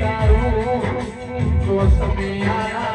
તારું તો સમિયાના